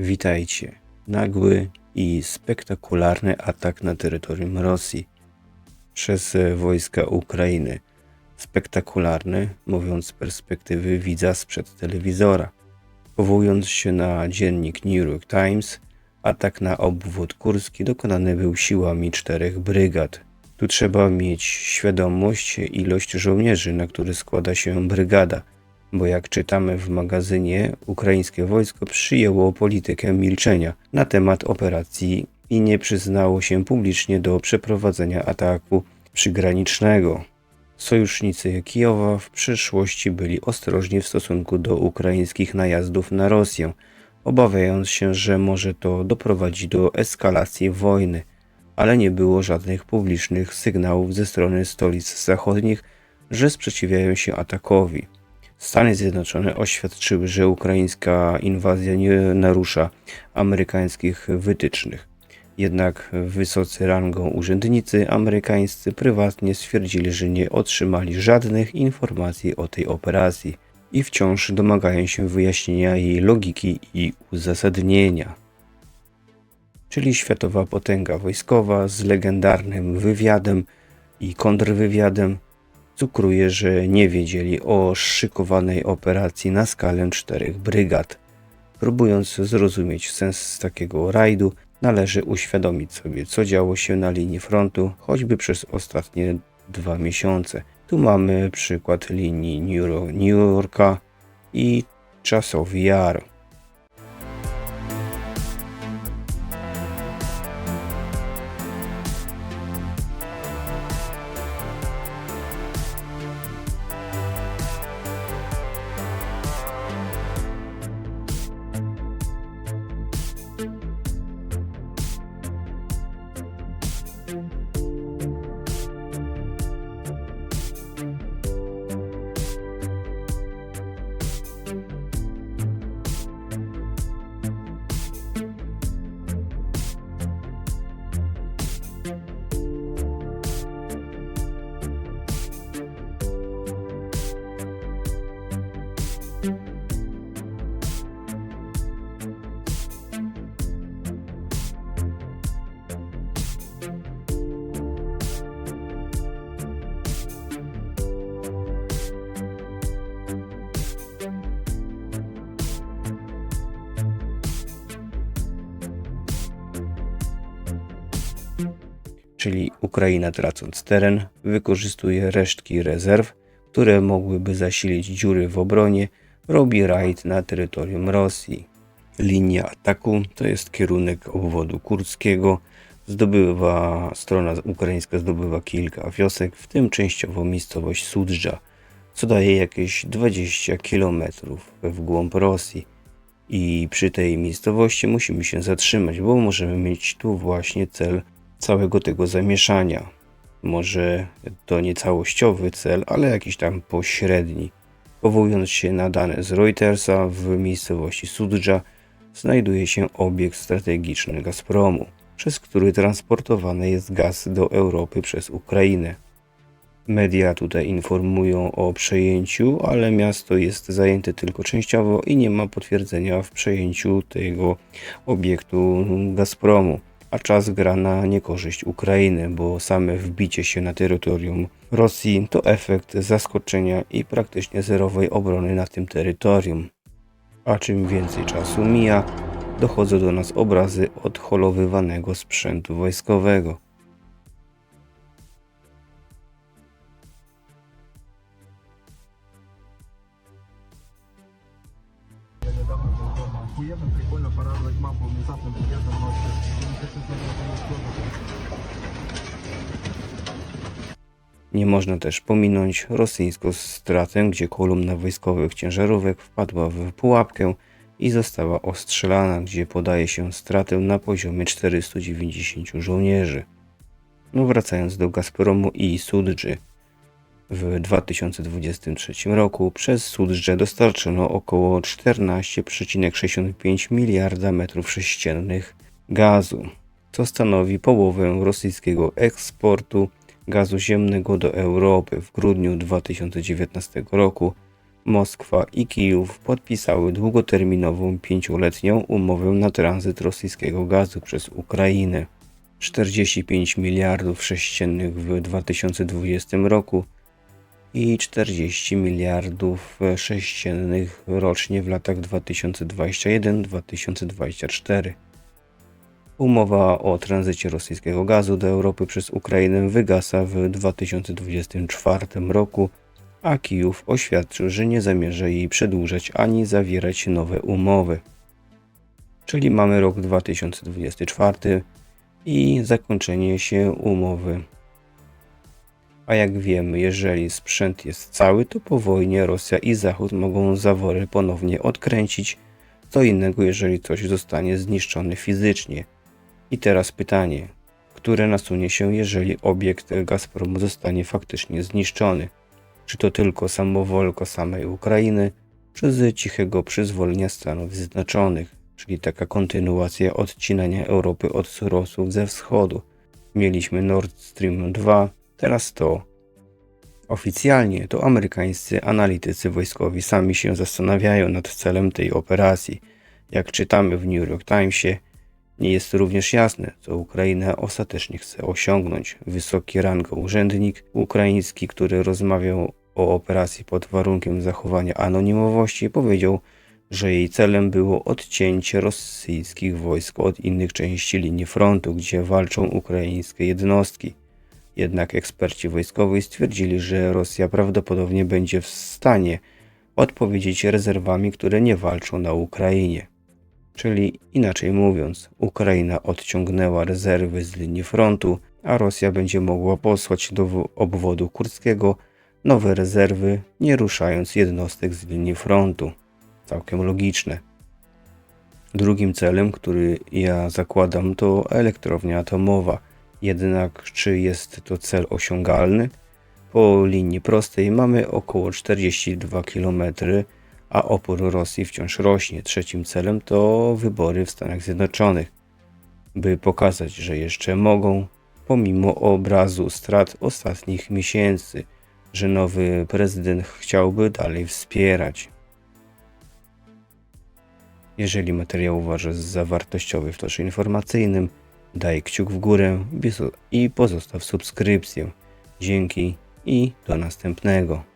Witajcie. Nagły i spektakularny atak na terytorium Rosji przez wojska Ukrainy. Spektakularny, mówiąc z perspektywy widza sprzed telewizora. Powołując się na dziennik New York Times, atak na obwód kurski dokonany był siłami czterech brygad. Tu trzeba mieć świadomość ilość żołnierzy, na który składa się brygada – bo jak czytamy w magazynie, ukraińskie wojsko przyjęło politykę milczenia na temat operacji i nie przyznało się publicznie do przeprowadzenia ataku przygranicznego. Sojusznicy Kijowa w przyszłości byli ostrożni w stosunku do ukraińskich najazdów na Rosję, obawiając się, że może to doprowadzić do eskalacji wojny, ale nie było żadnych publicznych sygnałów ze strony stolic zachodnich, że sprzeciwiają się atakowi. Stany Zjednoczone oświadczyły, że ukraińska inwazja nie narusza amerykańskich wytycznych. Jednak wysocy rangą urzędnicy amerykańscy prywatnie stwierdzili, że nie otrzymali żadnych informacji o tej operacji i wciąż domagają się wyjaśnienia jej logiki i uzasadnienia. Czyli światowa potęga wojskowa z legendarnym wywiadem i kontrwywiadem cukruje, że nie wiedzieli o szykowanej operacji na skalę czterech brygad. Próbując zrozumieć sens takiego rajdu, należy uświadomić sobie, co działo się na linii frontu, choćby przez ostatnie dwa miesiące. Tu mamy przykład linii New Yorka i Czasowy Jar. Czyli Ukraina tracąc teren, wykorzystuje resztki rezerw, które mogłyby zasilić dziury w obronie, robi rajd na terytorium Rosji. Linia ataku to jest kierunek obwodu kurskiego. Zdobywa, strona ukraińska zdobywa kilka wiosek, w tym częściowo miejscowość Sudża, co daje jakieś 20 km w głąb Rosji. I przy tej miejscowości musimy się zatrzymać, bo możemy mieć tu właśnie cel całego tego zamieszania. Może to nie całościowy cel, ale jakiś tam pośredni. Powołując się na dane z Reutersa, w miejscowości Sudża znajduje się obiekt strategiczny Gazpromu, przez który transportowany jest gaz do Europy przez Ukrainę. Media tutaj informują o przejęciu, ale miasto jest zajęte tylko częściowo i nie ma potwierdzenia w przejęciu tego obiektu Gazpromu a czas gra na niekorzyść Ukrainy, bo same wbicie się na terytorium Rosji to efekt zaskoczenia i praktycznie zerowej obrony na tym terytorium. A czym więcej czasu mija, dochodzą do nas obrazy odholowywanego sprzętu wojskowego. Nie można też pominąć rosyjską stratę, gdzie kolumna wojskowych ciężarówek wpadła w pułapkę i została ostrzelana, gdzie podaje się stratę na poziomie 490 żołnierzy. No wracając do Gazpromu i Sudży. W 2023 roku przez Sudrze dostarczono około 14,65 miliarda metrów sześciennych gazu, co stanowi połowę rosyjskiego eksportu gazu ziemnego do Europy w grudniu 2019 roku Moskwa i Kijów podpisały długoterminową pięcioletnią umowę na tranzyt rosyjskiego gazu przez Ukrainę. 45 miliardów sześciennych w 2020 roku i 40 miliardów sześciennych rocznie w latach 2021-2024. Umowa o tranzycie rosyjskiego gazu do Europy przez Ukrainę wygasa w 2024 roku, a Kijów oświadczył, że nie zamierza jej przedłużać ani zawierać nowe umowy. Czyli mamy rok 2024 i zakończenie się umowy. A jak wiemy, jeżeli sprzęt jest cały, to po wojnie Rosja i Zachód mogą zawory ponownie odkręcić. Co innego, jeżeli coś zostanie zniszczone fizycznie. I teraz pytanie, które nasunie się, jeżeli obiekt Gazpromu zostanie faktycznie zniszczony? Czy to tylko samowolko samej Ukrainy, czy z cichego przyzwolenia Stanów Zjednoczonych, czyli taka kontynuacja odcinania Europy od surowców ze wschodu? Mieliśmy Nord Stream 2, teraz to. Oficjalnie to amerykańscy analitycy wojskowi sami się zastanawiają nad celem tej operacji. Jak czytamy w New York Timesie, nie jest również jasne, co Ukraina ostatecznie chce osiągnąć. Wysoki rango urzędnik ukraiński, który rozmawiał o operacji pod warunkiem zachowania anonimowości, powiedział, że jej celem było odcięcie rosyjskich wojsk od innych części linii frontu, gdzie walczą ukraińskie jednostki. Jednak eksperci wojskowi stwierdzili, że Rosja prawdopodobnie będzie w stanie odpowiedzieć rezerwami, które nie walczą na Ukrainie. Czyli inaczej mówiąc, Ukraina odciągnęła rezerwy z linii frontu, a Rosja będzie mogła posłać do obwodu kurskiego nowe rezerwy, nie ruszając jednostek z linii frontu. Całkiem logiczne. Drugim celem, który ja zakładam, to elektrownia atomowa. Jednak czy jest to cel osiągalny? Po linii prostej mamy około 42 km, a opór Rosji wciąż rośnie. Trzecim celem to wybory w Stanach Zjednoczonych, by pokazać, że jeszcze mogą, pomimo obrazu strat ostatnich miesięcy, że nowy prezydent chciałby dalej wspierać. Jeżeli materiał uważasz za wartościowy w toczy informacyjnym, daj kciuk w górę i pozostaw subskrypcję. Dzięki i do następnego.